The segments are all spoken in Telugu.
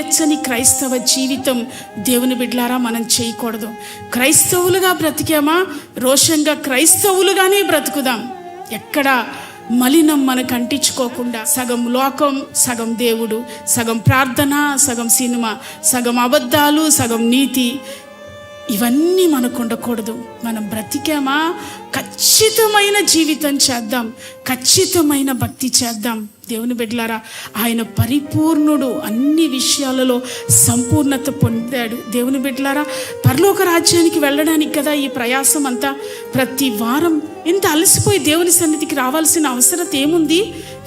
నులివెచ్చని క్రైస్తవ జీవితం దేవుని బిడ్లారా మనం చేయకూడదు. క్రైస్తవులుగా బ్రతికామా? రోషంగా క్రైస్తవులుగానే బ్రతుకుదాం. ఎక్కడ మలినం మనకు అంటించుకోకుండా సగం లోకం సగం దేవుడు సగం ప్రార్థన సగం సినిమా సగం అబద్ధాలు సగం నీతి ఇవన్నీ మనకు ఉండకూడదు. మనం బ్రతికామా? ఖచ్చితమైన జీవితం చేద్దాం. ఖచ్చితమైన భక్తి చేద్దాం. దేవుని బిడ్డలారా ఆయన పరిపూర్ణుడు. అన్ని విషయాలలో సంపూర్ణత పొందాడు. దేవుని బిడ్డలారా పరలోక రాజ్యానికి వెళ్ళడానికి కదా ఈ ప్రయాసం అంతా ప్రతి వారం ఇంత అలసిపోయి దేవుని సన్నిధికి రావాల్సిన అవసరత ఏముంది?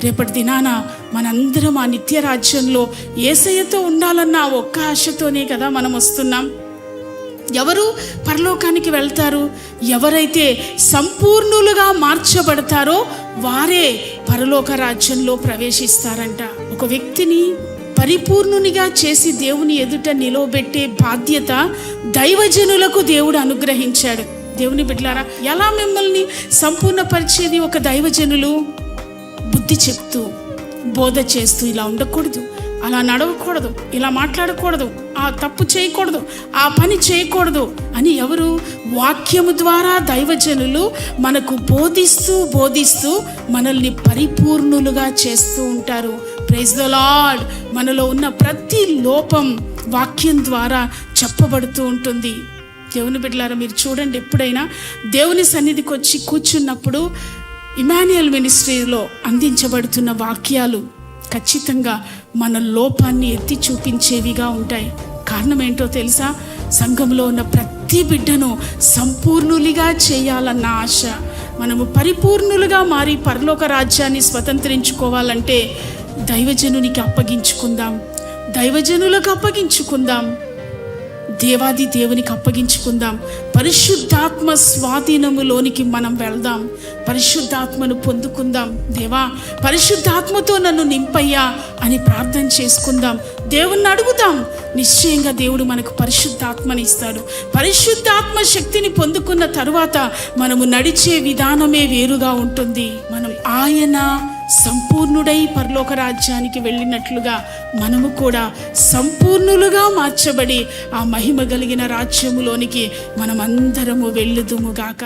రేపటి దినాన మనందరం ఆ నిత్య రాజ్యంలో ఏసయ్యతో ఉండాలన్న ఒక్క ఆశతోనే కదా మనం వస్తున్నాం. ఎవరు పరలోకానికి వెళ్తారు? ఎవరైతే సంపూర్ణులుగా మార్చబడతారో వారే పరలోక రాజ్యంలో ప్రవేశిస్తారంట. ఒక వ్యక్తిని పరిపూర్ణునిగా చేసి దేవుని ఎదుట నిలవబెట్టే బాధ్యత దైవజనులకు దేవుడు అనుగ్రహించాడు. దేవుని బిడ్డలారా ఎలా మిమ్మల్ని సంపూర్ణపరిచేది ఒక దైవజనులు? బుద్ధి చెప్తూ బోధ చేస్తూ ఇలా ఉండకూడదు. అలా నడవకూడదు ఇలా మాట్లాడకూడదు ఆ తప్పు చేయకూడదు ఆ పని చేయకూడదు అని ఎవరు? వాక్యము ద్వారా దైవజనులు మనకు బోధిస్తూ బోధిస్తూ మనల్ని పరిపూర్ణులుగా చేస్తూ ఉంటారు. ప్రైజ్ ద లాడ్ మనలో ఉన్న ప్రతి లోపం వాక్యం ద్వారా చెప్పబడుతూ ఉంటుంది. దేవుని బిడ్డలారా మీరు చూడండి ఎప్పుడైనా దేవుని సన్నిధికి వచ్చి కూర్చున్నప్పుడు ఇమాన్యుయల్ మినిస్ట్రీలో అందించబడుతున్న వాక్యాలు. ఖచ్చితంగా మన లోపాన్ని ఎత్తి చూపించేవిగా ఉంటాయి. కారణం ఏంటో తెలుసా? సంఘంలో ఉన్న ప్రతి బిడ్డను సంపూర్ణులుగా చేయాలన్న ఆశ. మనము పరిపూర్ణులుగా మారి పరలోక రాజ్యాన్ని స్వతంత్రించుకోవాలంటే దైవజనునికి అప్పగించుకుందాం. దైవజనులకు అప్పగించుకుందాం. దేవాది దేవునికి అప్పగించుకుందాం. పరిశుద్ధాత్మ స్వాధీనములోనికి మనం వెళ్దాం. పరిశుద్ధాత్మను పొందుకుందాం. దేవా పరిశుద్ధాత్మతో నన్ను నింపయ్యా అని ప్రార్థన చేసుకుందాం. దేవుణ్ణి అడుగుదాం. నిశ్చయంగా దేవుడు మనకు పరిశుద్ధాత్మని ఇస్తాడు. పరిశుద్ధాత్మ శక్తిని పొందుకున్న తరువాత మనము నడిచే విధానమే వేరుగా ఉంటుంది. మనం ఆయన సంపూర్ణుడై పరలోక రాజ్యానికి వెళ్ళినట్లుగా మనము కూడా సంపూర్ణులుగా మార్చబడి ఆ మహిమ కలిగిన రాజ్యములోనికి మనమందరము వెళ్ళుదుముగాక